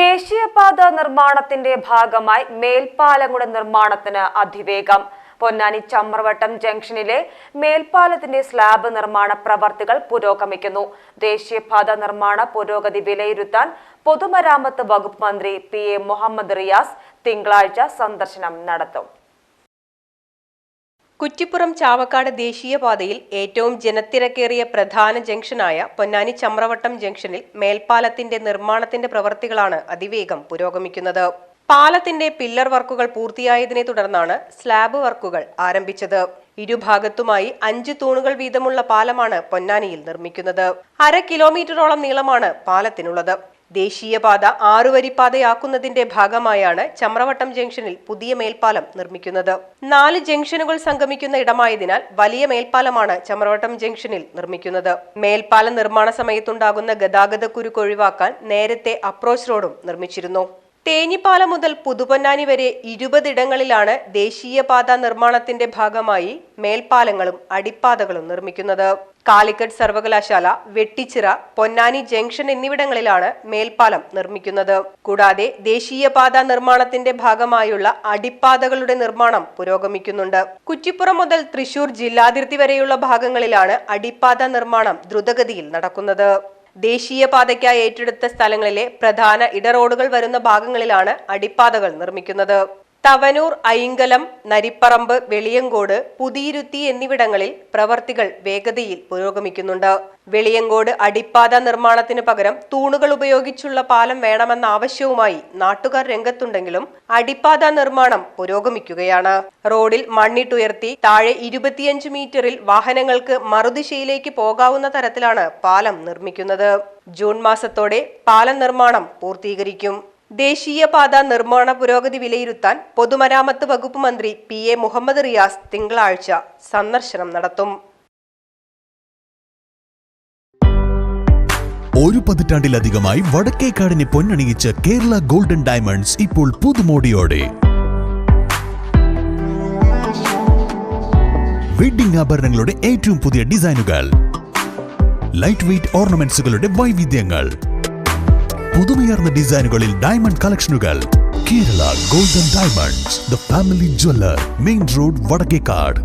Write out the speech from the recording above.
ദേശീയപാത നിർമ്മാണത്തിന്റെ ഭാഗമായി മേൽപ്പാലങ്ങളുടെ നിർമ്മാണത്തിന് അതിവേഗം. പൊന്നാനി ചമ്രവട്ടം ജംഗ്ഷനിലെ മേൽപ്പാലത്തിന്റെ സ്ലാബ് നിർമ്മാണ പ്രവർത്തികൾ പുരോഗമിക്കുന്നു. ദേശീയപാത നിർമ്മാണ പുരോഗതി വിലയിരുത്താൻ പൊതുമരാമത്ത് വകുപ്പ് മന്ത്രി പി എ മുഹമ്മദ് റിയാസ് തിങ്കളാഴ്ച സന്ദർശനം നടത്തും. കുറ്റിപ്പുറം ചാവക്കാട് ദേശീയപാതയിൽ ഏറ്റവും ജനത്തിരക്കേറിയ പ്രധാന ജംഗ്ഷനായ പൊന്നാനി ചമ്രവട്ടം ജംഗ്ഷനിൽ മേൽപ്പാലത്തിന്റെ നിർമ്മാണത്തിന്റെ പ്രവർത്തികളാണ് അതിവേഗം പുരോഗമിക്കുന്നത്. പാലത്തിന്റെ പില്ലർ വർക്കുകൾ പൂർത്തിയായതിനെ തുടർന്നാണ് സ്ലാബ് വർക്കുകൾ ആരംഭിച്ചത്. ഇരുഭാഗത്തുമായി അഞ്ച് തൂണുകൾ വീതമുള്ള പാലമാണ് പൊന്നാനിയിൽ നിർമ്മിക്കുന്നത്. അര കിലോമീറ്ററോളം നീളമാണ് പാലത്തിനുള്ളത്. ദേശീയപാത ആറുവരിപ്പാതയാക്കുന്നതിന്റെ ഭാഗമായാണ് ചമ്രവട്ടം ജംഗ്ഷനിൽ പുതിയ മേൽപ്പാലം നിർമ്മിക്കുന്നത്. നാല് ജംഗ്ഷനുകൾ സംഗമിക്കുന്ന ഇടമായതിനാൽ വലിയ മേൽപ്പാലമാണ് ചമ്രവട്ടം ജംഗ്ഷനിൽ നിർമ്മിക്കുന്നത്. മേൽപ്പാല നിർമ്മാണ സമയത്തുണ്ടാകുന്ന ഗതാഗത കുരുക്ക് ഒഴിവാക്കാൻ നേരത്തെ അപ്രോച്ച് റോഡും നിർമ്മിച്ചിരുന്നു. തേഞ്ഞിപ്പാലം മുതൽ പുതുപൊന്നാനി വരെ ഇരുപതിടങ്ങളിലാണ് ദേശീയപാത നിർമ്മാണത്തിന്റെ ഭാഗമായി മേൽപ്പാലങ്ങളും അടിപ്പാതകളും നിർമ്മിക്കുന്നത്. കാലിക്കറ്റ് സർവകലാശാല വെട്ടിച്ചിറ പൊന്നാനി ജംഗ്ഷൻ എന്നിവിടങ്ങളിലാണ് മേൽപ്പാലം നിർമ്മിക്കുന്നത്. കൂടാതെ ദേശീയപാത നിർമ്മാണത്തിന്റെ ഭാഗമായുള്ള അടിപ്പാതകളുടെ നിർമ്മാണം പുരോഗമിക്കുന്നുണ്ട്. കുറ്റിപ്പുറം മുതൽ തൃശൂർ ജില്ലാതിർത്തി വരെയുള്ള ഭാഗങ്ങളിലാണ് അടിപ്പാത നിർമ്മാണം ദ്രുതഗതിയിൽ നടക്കുന്നത്. ദേശീയപാതയ്ക്കായി ഏറ്റെടുത്ത സ്ഥലങ്ങളിലെ പ്രധാന ഇടറോഡുകൾ വരുന്ന ഭാഗങ്ങളിലാണ് അടിപ്പാതകൾ നിർമ്മിക്കുന്നത്. തവനൂർ അയിങ്കലം നരിപ്പറമ്പ് വെളിയങ്കോട് പുതിയിരുത്തി എന്നിവിടങ്ങളിൽ പ്രവർത്തികൾ വേഗതയിൽ പുരോഗമിക്കുന്നുണ്ട്. വെളിയങ്കോട് അടിപ്പാത നിർമ്മാണത്തിന് പകരം തൂണുകൾ ഉപയോഗിച്ചുള്ള പാലം വേണമെന്ന ആവശ്യവുമായി നാട്ടുകാർ രംഗത്തുണ്ടെങ്കിലും അടിപ്പാത നിർമ്മാണം പുരോഗമിക്കുകയാണ്. റോഡിൽ മണ്ണിട്ടുയർത്തി താഴെ ഇരുപത്തിയഞ്ച് മീറ്ററിൽ വാഹനങ്ങൾക്ക് മറുദിശയിലേക്ക് പോകാവുന്ന തരത്തിലാണ് പാലം നിർമ്മിക്കുന്നത്. ജൂൺ മാസത്തോടെ പാലം നിർമ്മാണം പൂർത്തീകരിക്കും. ദേശീയപാത നിർമ്മാണ പുരോഗതി വിലയിരുത്താൻ പൊതുമരാമത്ത് വകുപ്പ് മന്ത്രി പി എ മുഹമ്മദ് റിയാസ് തിങ്കളാഴ്ച സന്ദർശനം നടത്തും. ഒരു പതിറ്റാണ്ടിലധികമായി വടക്കേക്കാടിനെ പൊന്നണിയിച്ച കേരള ഗോൾഡൻ ഡയമണ്ട്സ് ഇപ്പോൾ പുതുമോടിയോടെ. വെഡിംഗ് ആഭരണങ്ങളുടെ ഏറ്റവും പുതിയ ഡിസൈനുകൾ. ലൈറ്റ് വെയ്റ്റ് ഓർണമെന്റ്സുകളുടെ വൈവിധ്യങ്ങൾ. പുതുമയാർന്ന ഡിസൈനുകളിൽ diamond കളക്ഷനുകൾ Kerala golden diamonds the family jeweller main road Vadakkekad.